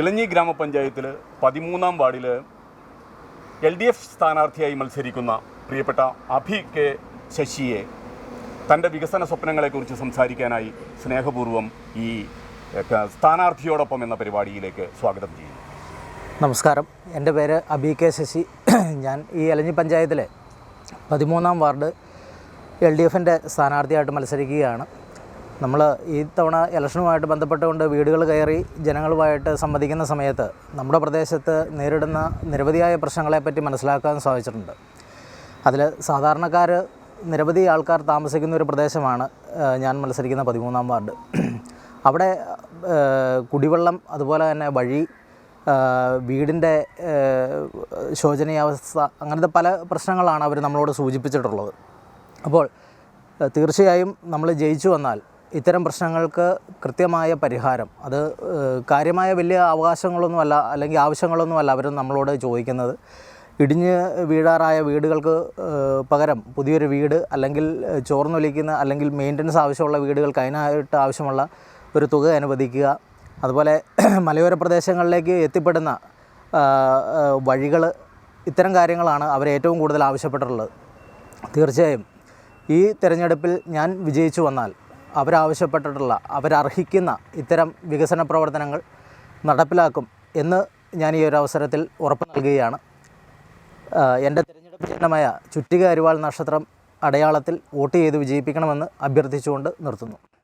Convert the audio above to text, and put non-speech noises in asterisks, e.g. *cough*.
ഇലഞ്ഞി ഗ്രാമപഞ്ചായത്തിൽ പതിമൂന്നാം വാർഡിൽ എൽ ഡി എഫ് സ്ഥാനാർത്ഥിയായി മത്സരിക്കുന്ന പ്രിയപ്പെട്ട അഭി കെ ശശിയെ തന്റെ വികസന സ്വപ്നങ്ങളെക്കുറിച്ച് സംസാരിക്കാനായി സ്നേഹപൂർവം ഈ സ്ഥാനാർത്ഥിയോടൊപ്പം എന്ന പരിപാടിയിലേക്ക് സ്വാഗതം ചെയ്യുന്നു. നമസ്കാരം. എന്റെ പേര് അബി കെ ശശി. ഞാൻ ഈ എലഞ്ഞി പഞ്ചായത്തിലെ പതിമൂന്നാം വാർഡ് എൽ ഡി എഫിന്റെ സ്ഥാനാർത്ഥിയായിട്ട് മത്സരിക്കുകയാണ്. നമ്മൾ ഈ തവണ ഇലക്ഷനുമായിട്ട് ബന്ധപ്പെട്ടുകൊണ്ട് വീടുകൾ കയറി ജനങ്ങളുമായിട്ട് സംവദിക്കുന്ന സമയത്ത് നമ്മുടെ പ്രദേശത്ത് നേരിടുന്ന നിരവധിയായ പ്രശ്നങ്ങളെപ്പറ്റി മനസ്സിലാക്കാൻ സാധിച്ചിട്ടുണ്ട്. അതിൽ സാധാരണക്കാർ നിരവധി ആൾക്കാർ താമസിക്കുന്ന ഒരു പ്രദേശമാണ് ഞാൻ മത്സരിക്കുന്ന പതിമൂന്നാം വാർഡ്. അവിടെ കുടിവെള്ളം അതുപോലെ തന്നെ വഴി വീടിന്റെ ശോചനീയാവസ്ഥ അങ്ങനത്തെ പല പ്രശ്നങ്ങളാണ് അവർ നമ്മളോട് സൂചിപ്പിച്ചിട്ടുള്ളത്. അപ്പോൾ തീർച്ചയായും നമ്മൾ ജയിച്ചു വന്നാൽ ഇത്തരം പ്രശ്നങ്ങൾക്ക് കൃത്യമായ പരിഹാരം. അത് കാര്യമായ വലിയ അവകാശങ്ങളൊന്നുമല്ല അല്ലെങ്കിൽ ആവശ്യങ്ങളൊന്നുമല്ല അവർ നമ്മളോട് ചോദിക്കുന്നത്. ഇടിഞ്ഞ് വീഴാറായ വീടുകൾക്ക് പകരം പുതിയൊരു വീട് അല്ലെങ്കിൽ ചോർന്നൊലിക്കുന്ന അല്ലെങ്കിൽ മെയിന്റനൻസ് ആവശ്യമുള്ള വീടുകൾക്ക് അതിനായിട്ട് ആവശ്യമുള്ള ഒരു തുക അനുവദിക്കുക. അതുപോലെ *clears throat* മലയോര പ്രദേശങ്ങളിലേക്ക് എത്തിപ്പെടുന്ന വഴികൾ ഇത്തരം കാര്യങ്ങളാണ് അവർ ഏറ്റവും കൂടുതൽ ആവശ്യപ്പെട്ടിട്ടുള്ളത്. തീർച്ചയായും ഈ തിരഞ്ഞെടുപ്പിൽ ഞാൻ വിജയിച്ചു വന്നാൽ അവരാവശ്യപ്പെട്ടിട്ടുള്ള അവരർഹിക്കുന്ന ഇത്തരം വികസന പ്രവർത്തനങ്ങൾ നടപ്പിലാക്കും എന്ന് ഞാൻ ഈ ഒരു അവസരത്തിൽ ഉറപ്പ് നൽകുകയാണ്. എന്റെ തിരഞ്ഞെടുപ്പ് ചിഹ്നമായ ചുറ്റിക അരിവാൾ നക്ഷത്രം അടയാളത്തിൽ വോട്ട് ചെയ്ത് വിജയിപ്പിക്കണമെന്ന് അഭ്യർത്ഥിച്ചുകൊണ്ട് നിർത്തുന്നു.